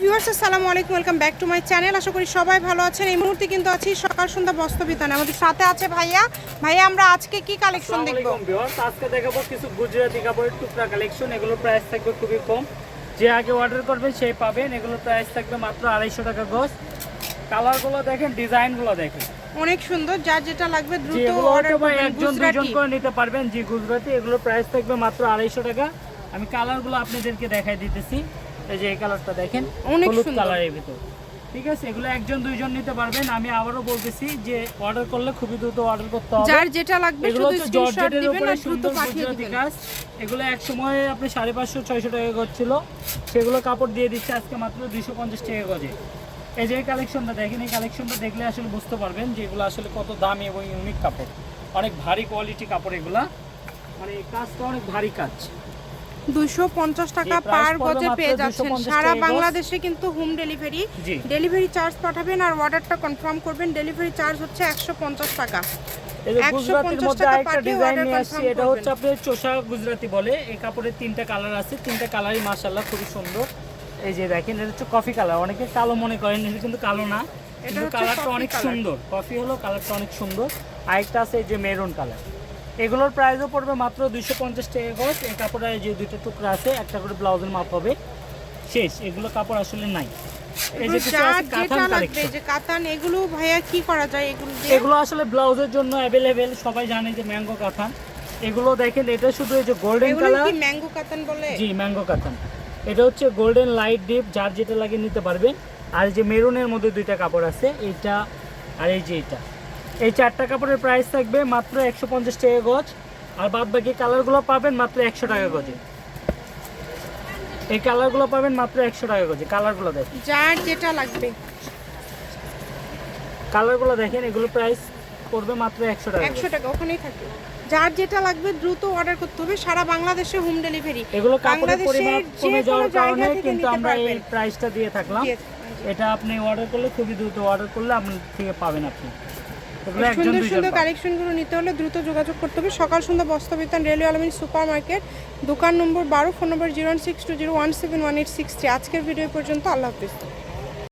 Viewers আসসালামু আলাইকুম welcome back to my channel. আশা করি সবাই ভালো আছেন। এই মুহূর্তে কিন্তু আছি সকাল সন্ধ্যা বস্ত্র বিতানে আমাদের সাথে আছে ভাইয়া। ভাইয়া আমরা আজকে কি কালেকশন দেখব? ভিউয়ার্স আজকে দেখাবো কিছু গুজরাটি কাপড়ের টুকরা কালেকশন এগুলোর প্রাইস থাকবে খুবই কম। যে আগে অর্ডার করবেন সেই পাবেন। এগুলোর প্রাইস থাকবে মাত্র আড়াইশো টাকা গজ। কালারগুলো দেখেন ডিজাইনগুলো দেখেন। অনেক সুন্দর। যার যেটা লাগবে দ্রুত অর্ডার করবেন। একজন গুজরাটি। করে নিতে পারবেন জি গুজরাটি। এগুলোর প্রাইস থাকবে মাত্র আড়াইশো টাকা। আমি কালারগুলো আপনাদেরকে দেখাই দিতেছি। এই যে এই কালারটা দেখেন অনেক সুন্দর। কালারের ভিতর। ঠিক আছে এগুলো একজন দুইজন নিতে পারবেন। আমি আবারও বলতেছি যে অর্ডার করলে খুবই দ্রুত অর্ডার করতে হবে। যার যেটা লাগবে শুধু স্ক্রিনশট দিবেন আর দ্রুত সুন্দর পাঠিয়ে দিবেন। এগুলো এক সময় আপনি সাড়ে পাঁচশো ছয়শো টাকা করছিল সেগুলো কাপড় দিয়ে দিচ্ছে আজকে মাত্র দুইশো পঞ্চাশ টাকা গজে। এই যে কালেকশনটা দেখেন এই কালেকশনটা দেখলে আসলে বুঝতে পারবেন যে এগুলো আসলে কত দামি এবং ইউনিক কাপড়। অনেক ভারী কোয়ালিটি কাপড় এগুলা। মানে কাজটা অনেক ভারী কাজ। দুইশো পঞ্চাশ টাকা পার গজে পেয়ে যাচ্ছেন। সারা বাংলাদেশে কিন্তু হোম ডেলিভারি ডেলিভারি চার্জ পাঠাবেন আর অর্ডারটা কনফার্ম করবেন। ডেলিভারি চার্জ হচ্ছে একশো পঞ্চাশ টাকা। এই যে 150 গুজরাটির মধ্যে আরেকটা ডিজাইন নিয়ে আসছি এটা হচ্ছে। আপনার চোষা গুজরাটি বলে। এই কাপড়ের তিনটা কালার আছে তিনটা কালারই মাশাআল্লাহ খুবই সুন্দর। এই যে দেখেন এটা হচ্ছে কফি কালার অনেকে কালো মনে করেন এটা কিন্তু কালো না। কিন্তু কালারটা অনেক সুন্দর। কফি হলো কালারটা অনেক সুন্দর। আরেকটা আছে এই যে মেরুন কালার এগুলোর প্রাইসও পড়বে মাত্র দুইশো পঞ্চাশ টাকা গজ এই কাপড়ের যে দুইটা টুকরা আছে একটা করে ব্লাউজের মাপ হবে। শেষ এগুলো কাপড় আসলে নাই। এগুলো ভাইয়া কি করা যায় এগুলো আসলে ব্লাউজের জন্য অ্যাভেলেবেল সবাই জানে যে ম্যাঙ্গো এগুলো দেখেন এটা শুধু এই যে গোল্ডেন এগুলো কালার ম্যাঙ্গো কাতান বলে? জি ম্যাঙ্গো কাতান এটা হচ্ছে গোল্ডেন লাইট ডিপ যার যেটা লাগে নিতে পারবেন। আর এই যে মেরুনের মধ্যে দুইটা কাপড় আছে এইটা আর এই যে এটা। এই চারটা কাপড়ের প্রাইস থাকবে মাত্র একশো পঞ্চাশ টাকা গজ। আর বাদ বাকি কালারগুলো পাবেন মাত্র একশো টাকা গজে। এই কালারগুলো পাবেন মাত্র একশো টাকা গজে। কালারগুলো দেখেন। যার যেটা লাগবে। কালারগুলো দেখেন এগুলো প্রাইস পড়বে মাত্র একশো টাকা একশো টাকা ওখানেই থাকে যার যেটা লাগবে দ্রুত অর্ডার করতে হবে। সারা বাংলাদেশে হোম ডেলিভারি এগুলো কাপড়ের পরিমাণ কমে যাওয়ার কারণে কিন্তু আমরা এই প্রাইসটা দিয়ে থাকলাম। এটা আপনি অর্ডার করলে খুবই দ্রুত অর্ডার করলে আপনার থেকে পাবেন আপনি। সুন্দর সুন্দর। কালেকশনগুলো নিতে হলে দ্রুত যোগাযোগ করতে হবে। সকাল সন্ধ্যা বস্ত্রবিতান রেলওয়ে আলমিন সুপার মার্কেট দোকান নম্বর বারো phone number zero one six two zero one seven one eight six three. আজকের ভিডিও পর্যন্ত। আল্লাহ হাফিজ।